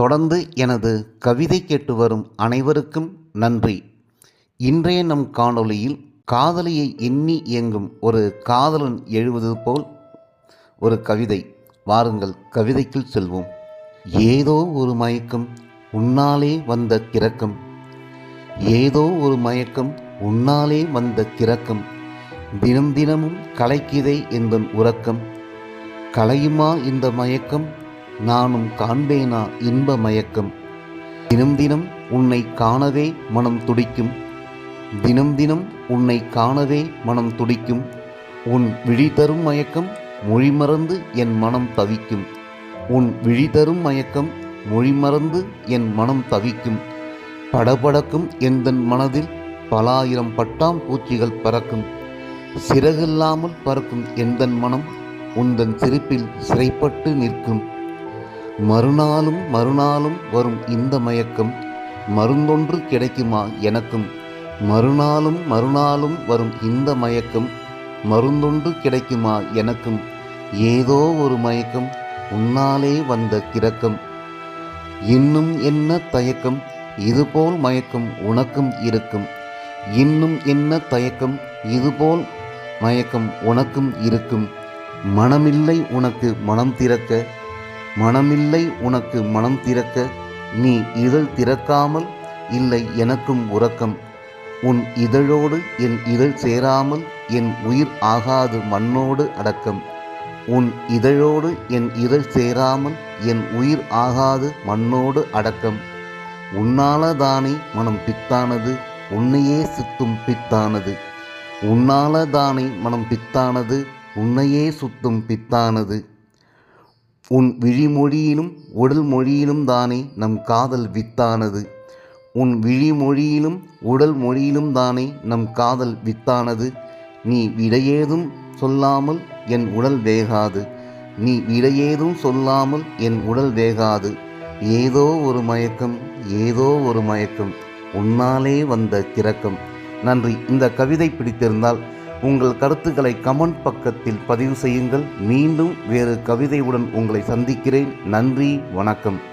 தொடர்ந்து எனது கவிதை கேட்டு வரும் அனைவருக்கும் நன்றி. இன்றைய நம் காணொளியில் காதலியை எண்ணி இயங்கும் ஒரு காதலன் எழுவது போல் ஒரு கவிதை. வாருங்கள் கவிதைக்குள் செல்வோம். ஏதோ ஒரு மயக்கம் உன்னாலே வந்த கிறக்கம் ஏதோ ஒரு மயக்கம் உன்னாலே வந்த கிறக்கம் தினம் தினமும் கலைக்கிதை என்பன் உறக்கம். கலையுமா இந்த மயக்கம்? நானும் காண்பேனா இன்ப மயக்கம் தினம் தினம் உன்னை காணவே மனம் துடிக்கும். தினம் தினம் உன்னை காணவே மனம் துடிக்கும். உன் விழி தரும் மயக்கம் மொழி மறந்து என் மனம் தவிக்கும். உன் விழி தரும் மயக்கம் மொழி மறந்து என் மனம் தவிக்கும். படபடக்கும் எந்தன் மனதில் பலாயிரம் பட்டாம் பூச்சிகள் பறக்கும். சிறகில்லாமல் பறக்கும் எந்தன் மனம் உந்தன் சிரிப்பில் சிறைப்பட்டு நிற்கும். மறுநாளும் மறுநாளும் வரும் இந்த மயக்கம். மருந்தொன்று கிடைக்குமா எனக்கும்? மறுநாளும் மறுநாளும் வரும் இந்த மயக்கம். மருந்தொன்று கிடைக்குமா எனக்கும்? ஏதோ ஒரு மயக்கம் உன்னாலே வந்த கிறக்கம். இன்னும் என்ன தயக்கம்? இதுபோல் மயக்கம் உனக்கும் இருக்கும். இன்னும் என்ன தயக்கம்? இதுபோல் மயக்கம் உனக்கும் இருக்கும். மனமில்லை உனக்கு மனம் திறக்க. மனமில்லை உனக்கு மனம் திறக்க நீ இதழ் திறக்காமல் இல்லை எனக்கும் உறக்கம். உன் இதழோடு என் இதழ் சேராமல் என் உயிர் ஆகாது மண்ணோடு அடக்கம். உன் இதழோடு என் இதழ் சேராமல் என் உயிர் ஆகாது மண்ணோடு அடக்கம். உன்னாலதானே மனம் பித்தானது உன்னையே சுத்தும் பித்தானது. உன்னாலதானே மனம் பித்தானது உன்னையே சுத்தும் பித்தானது. உன் விழிமொழியிலும் உடல் மொழியிலும் தானே நம் காதல் வித்தானது. உன் விழிமொழியிலும் உடல் மொழியிலும் தானே நம் காதல் வித்தானது. நீ விடையேதும் சொல்லாமல் என் உடல் வேகாது. நீ விடையேதும் சொல்லாமல் என் உடல் வேகாது. ஏதோ ஒரு மயக்கம் ஏதோ ஒரு மயக்கம். உன்னாலே வந்த கிறக்கம். நன்றி. இந்த கவிதை பிடித்திருந்தால் உங்கள் கருத்துக்களை கமெண்ட் பக்கத்தில் பதிவு செய்யுங்கள். மீண்டும் வேறு கவிதையுடன் உங்களை சந்திக்கிறேன். நன்றி வணக்கம்.